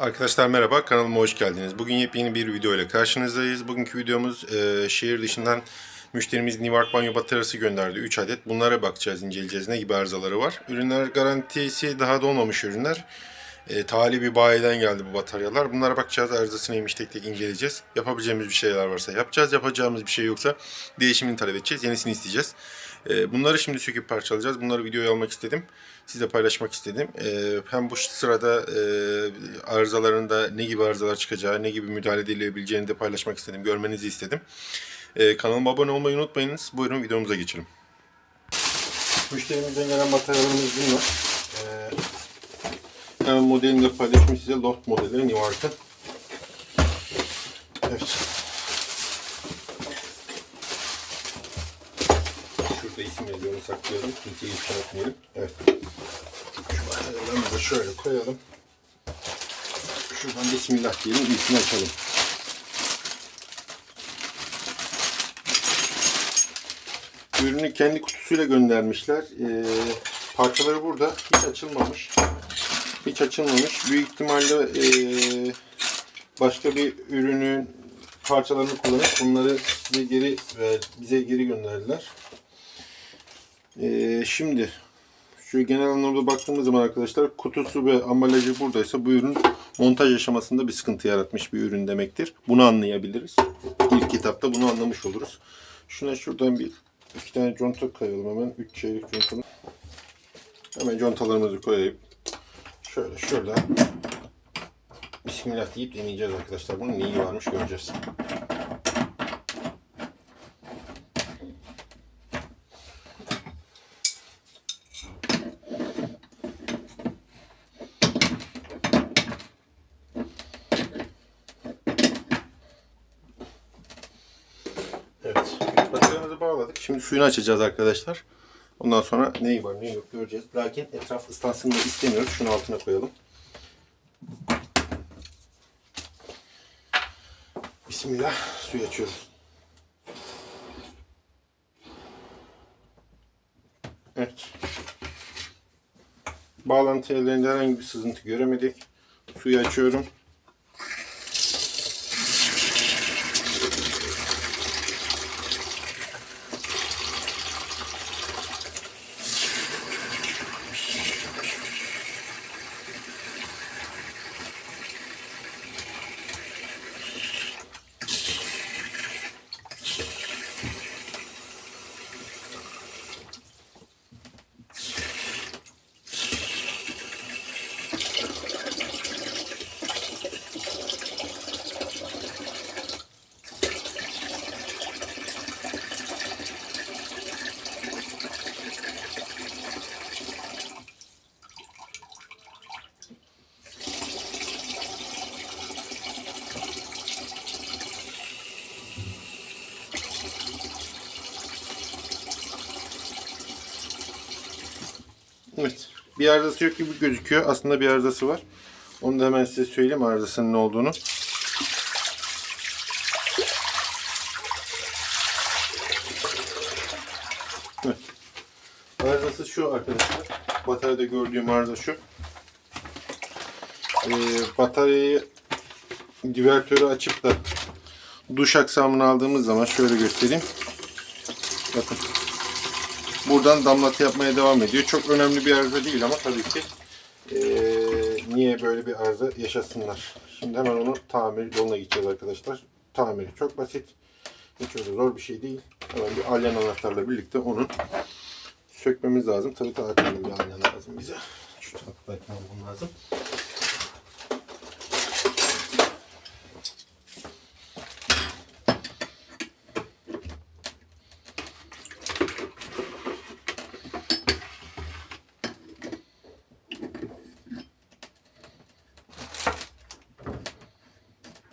Arkadaşlar merhaba, kanalıma hoş geldiniz. Bugün yepyeni bir video ile karşınızdayız. Bugünkü videomuz e, şehir dışından müşterimiz Nivark banyo bataryası gönderdi 3 adet. Bunlara bakacağız, inceleyeceğiz. Ne gibi arızaları var? Ürünler garantisi daha dolmamış ürünler. E, tali bir bayiden geldi bu bataryalar. Bunlara bakacağız, arızası neymiş tek tek inceleyeceğiz. Yapabileceğimiz bir şeyler varsa yapacağız, yapacağımız bir şey yoksa değişimini talep edeceğiz, yenisini isteyeceğiz. E, bunları şimdi söküp parçalayacağız. Bunları videoya almak istedim. Sizle paylaşmak istedim. E, hem bu sırada e, arızalarında ne gibi arızalar çıkacağı, ne gibi müdahale edilebileceğini de paylaşmak istedim. Görmenizi istedim. E, kanalıma abone olmayı unutmayınız. Buyurun videomuza geçelim. Müşterimizden gelen bataryalarımız bunlar. E, hemen modelini de paylaşmış size. Loft modeli Nivark'ın. Evet. Şurada isim yazıyor, onu saklayalım. Kimseyi ifşa etmeyelim. Evet. Şu bataryalarımızı da şöyle koyalım. Şuradan Bismillah diyelim, ilkini açalım. Ürünü kendi kutusuyla göndermişler. Ee, parçaları burada. Hiç açılmamış. Hiç açılmamış. Büyük ihtimalle ee, başka bir ürünün parçalarını kullanıp bunları size geri bize geri gönderdiler. Ee, şimdi şu genel anlamda baktığımız zaman arkadaşlar kutusu ve ambalajı buradaysa bu ürün montaj aşamasında bir sıkıntı yaratmış bir ürün demektir. Bunu anlayabiliriz. İlk kitapta bunu anlamış oluruz. Şuna şuradan bir iki tane conta koyalım hemen. Üç çeyrek contalı. Hemen contalarımızı koyayım. Şöyle şurada Bismillah deyip deneyeceğiz arkadaşlar. Bunun neyi varmış göreceğiz. Evet. Bataryamızı bağladık. Şimdi suyunu açacağız arkadaşlar. Ondan sonra neyi var neyi yok göreceğiz. Lakin etraf ıslansın da istemiyoruz. Şunu altına koyalım. Bismillah. Suyu açıyoruz. Evet. Bağlantı yerlerinde herhangi bir sızıntı göremedik. Suyu açıyorum. Evet. Bir arızası yok gibi gözüküyor. Aslında bir arızası var. Onu da hemen size söyleyeyim arızasının ne olduğunu. Evet. Arızası şu arkadaşlar. Bataryada gördüğüm arıza şu. Ee, bataryayı divertörü açıp da duş aksamını aldığımız zaman şöyle göstereyim. Bakın. Buradan damlatı yapmaya devam ediyor. Çok önemli bir arıza değil ama tabii ki eee, niye böyle bir arıza yaşasınlar. Şimdi hemen onu tamir yoluna gideceğiz arkadaşlar. Tamiri çok basit. Hiç öyle zor bir şey değil. Hemen bir alyan anahtarla birlikte onu sökmemiz lazım. Tabii akıllı bir alyan lazım bize. Şu bulmam lazım.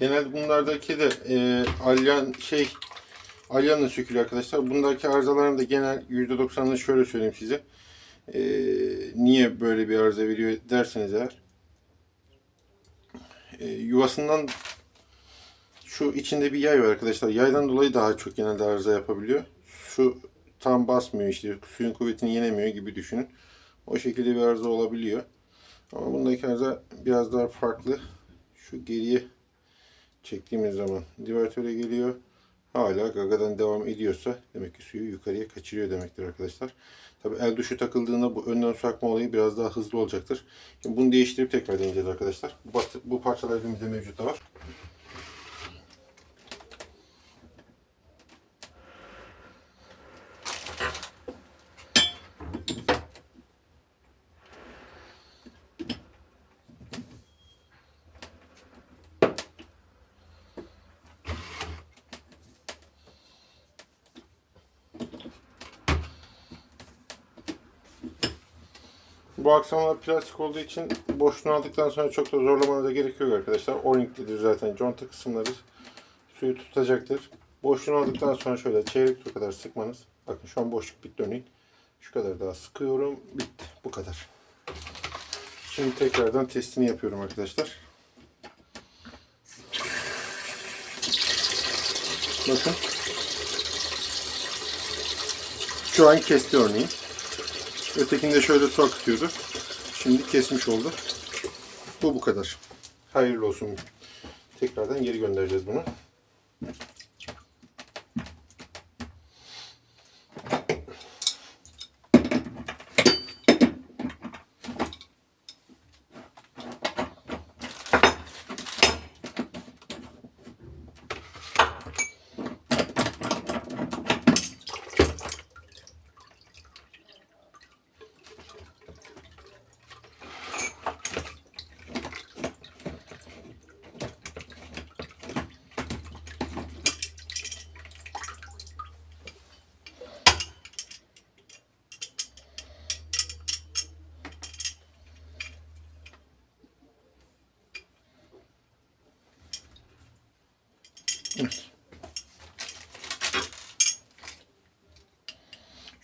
Genelde bunlardaki de e, alyan şey alyanla sökülüyor arkadaşlar. Bundaki arızaların da genel %90'ını şöyle söyleyeyim size. E, niye böyle bir arıza veriyor derseniz eğer. E, yuvasından şu içinde bir yay var arkadaşlar. Yaydan dolayı daha çok genelde arıza yapabiliyor. Su tam basmıyor işte. Suyun kuvvetini yenemiyor gibi düşünün. O şekilde bir arıza olabiliyor. Ama bundaki arıza biraz daha farklı. şu geriye çektiğimiz zaman divertöre geliyor. Hala gagadan devam ediyorsa demek ki suyu yukarıya kaçırıyor demektir arkadaşlar. Tabi el duşu takıldığında bu önden su akma olayı biraz daha hızlı olacaktır. Şimdi bunu değiştirip tekrar deneyeceğiz arkadaşlar. Bu, bu parçalar elimizde mevcut da var. Bu aksamlar plastik olduğu için boşluğunu aldıktan sonra çok da zorlamanıza gerek yok arkadaşlar. O-ring'lidir zaten. Conta kısımları suyu tutacaktır. Boşluğunu aldıktan sonra şöyle çeyrek tur kadar sıkmanız. Bakın şu an boşluk bitti örneğin. Şu kadar daha sıkıyorum. Bitti. Bu kadar. Şimdi tekrardan testini yapıyorum arkadaşlar. Bakın. Şu an kesti örneğin. Ötekinde şöyle su. Şimdi kesmiş oldu. Bu bu kadar. Hayırlı olsun. Tekrardan geri göndereceğiz bunu.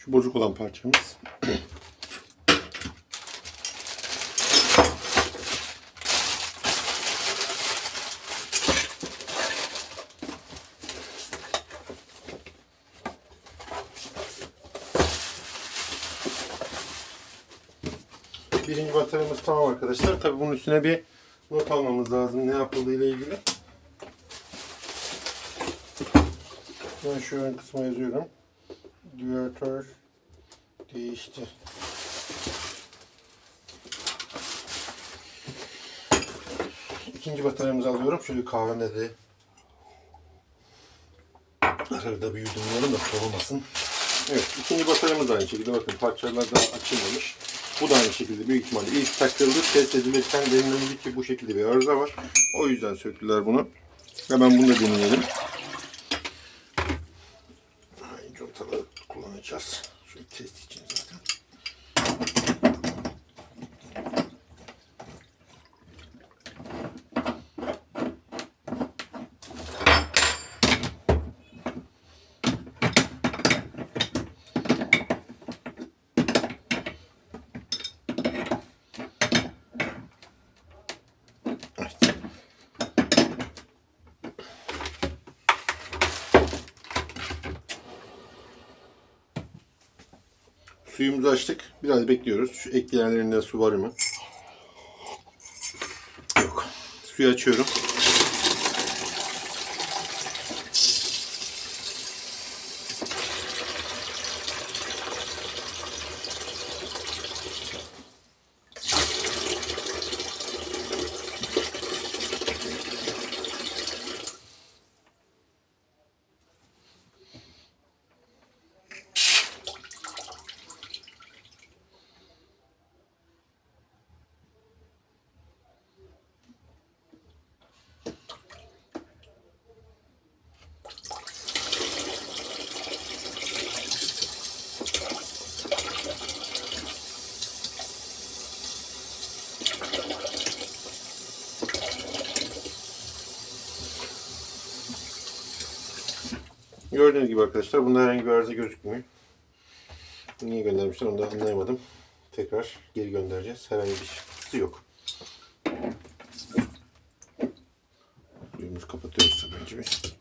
Şu bozuk olan parçamız. Birinci bataryamız tamam arkadaşlar. Tabii bunun üstüne bir not almamız lazım ne yapıldığı ile ilgili. Ben şu ön kısma yazıyorum. Divertör değişti. İkinci bataryamızı alıyorum. Şöyle kahvemde de arada bir yudumlayalım da soğumasın. Evet, ikinci bataryamız da aynı şekilde. Bakın parçalar daha açılmamış. Bu da aynı şekilde büyük ihtimalle ilk takıldı. Test edilirken denildi ki bu şekilde bir arıza var. O yüzden söktüler bunu. Hemen bunu da deneyelim. Için Suyumuzu açtık. Biraz bekliyoruz. Şu ekleyenlerinde su var mı? Yok. Suyu açıyorum. Gördüğünüz gibi arkadaşlar bunda herhangi bir arıza gözükmüyor. Niye göndermişler onu da anlayamadım. Tekrar geri göndereceğiz. Herhangi bir sıkıntı yok. Suyumuzu kapatıyoruz tabii önce bir.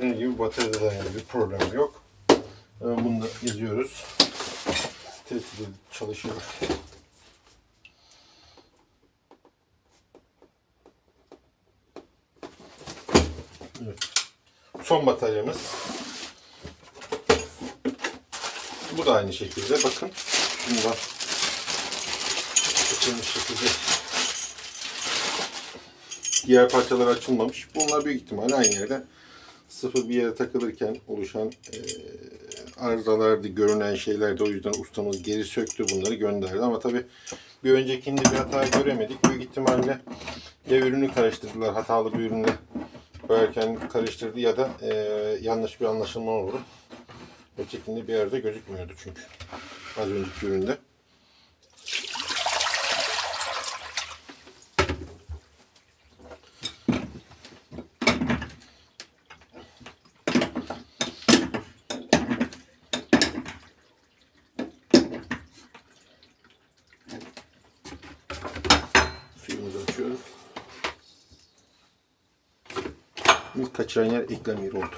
Gördüğünüz gibi bataryada da yani bir problem yok. Hemen bunu da yazıyoruz. Test edelim, çalışıyor. Evet. Son bataryamız. Bu da aynı şekilde. Bakın. Bundan açılmış şekilde. Diğer parçalar açılmamış. Bunlar büyük ihtimalle aynı yerde sıfır bir yere takılırken oluşan eee arızalardı, görünen şeylerdi. O yüzden ustamız geri söktü bunları gönderdi. Ama tabi bir öncekinde bir hata göremedik. Büyük ihtimalle ya ürünü karıştırdılar, hatalı bir ürünle koyarken karıştırdı ya da eee, yanlış bir anlaşılma oldu. Ötekinde bir yerde gözükmüyordu çünkü. Az önceki üründe. Suyumuzu açıyoruz. İlk kaçıran yer eklem yeri oldu.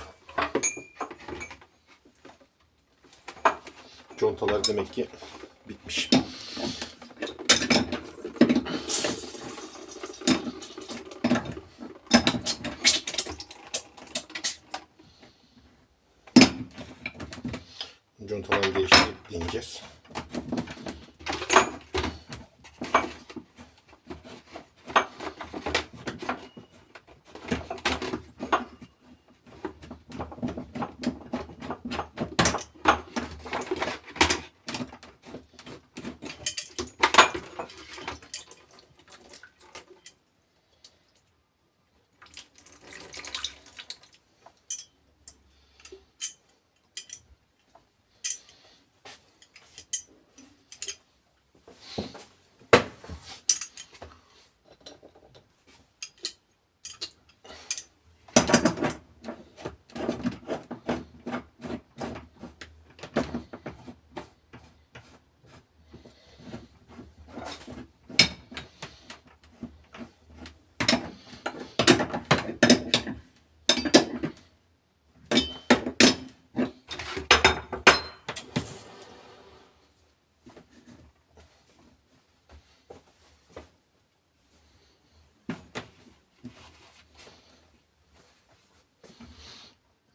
Contalar demek ki bitmiş. Contaları değiştirip deneyeceğiz.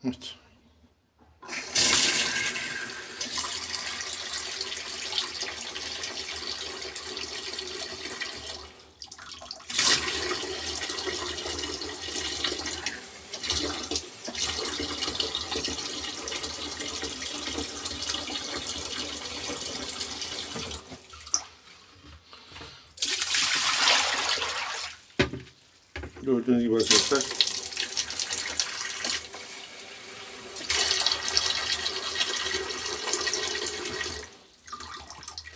Evet. Gördüğünüz gibi arkadaşlar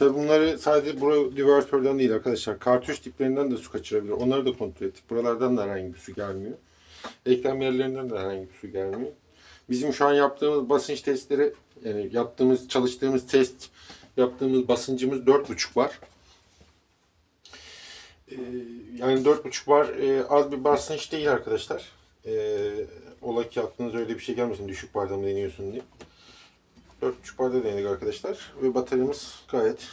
Tabi bunları sadece bu divertörden değil arkadaşlar. Kartuş tiplerinden de su kaçırabilir. Onları da kontrol ettik. Buralardan da herhangi bir su gelmiyor. Eklem yerlerinden de herhangi bir su gelmiyor. Bizim şu an yaptığımız basınç testleri yani yaptığımız çalıştığımız test yaptığımız basıncımız 4.5 var. Ee, yani 4.5 var e, az bir basınç değil arkadaşlar. Ee, ola ki aklınıza öyle bir şey gelmesin düşük barda deniyorsun diye. 4.5 barda denedik arkadaşlar. Ve bataryamız gayet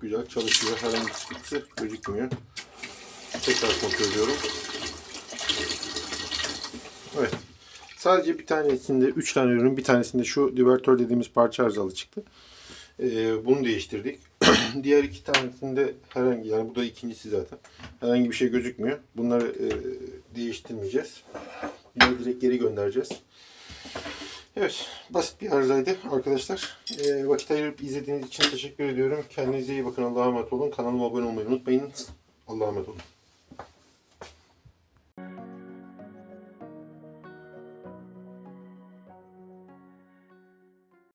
güzel çalışıyor. Herhangi bir sıkıntısı gözükmüyor. Tekrar kontrol ediyorum. Evet. Sadece bir tanesinde, 3 tane ürün, bir tanesinde şu divertör dediğimiz parça arızalı çıktı. Ee, bunu değiştirdik. Diğer iki tanesinde herhangi, yani bu da ikincisi zaten. Herhangi bir şey gözükmüyor. Bunları e, değiştirmeyeceğiz. Bunları direkt geri göndereceğiz. Evet, basit bir arızaydı arkadaşlar. Ee, vakit ayırıp izlediğiniz için teşekkür ediyorum. Kendinize iyi bakın. Allah'a emanet olun. Kanalıma abone olmayı unutmayın. Allah'a emanet olun.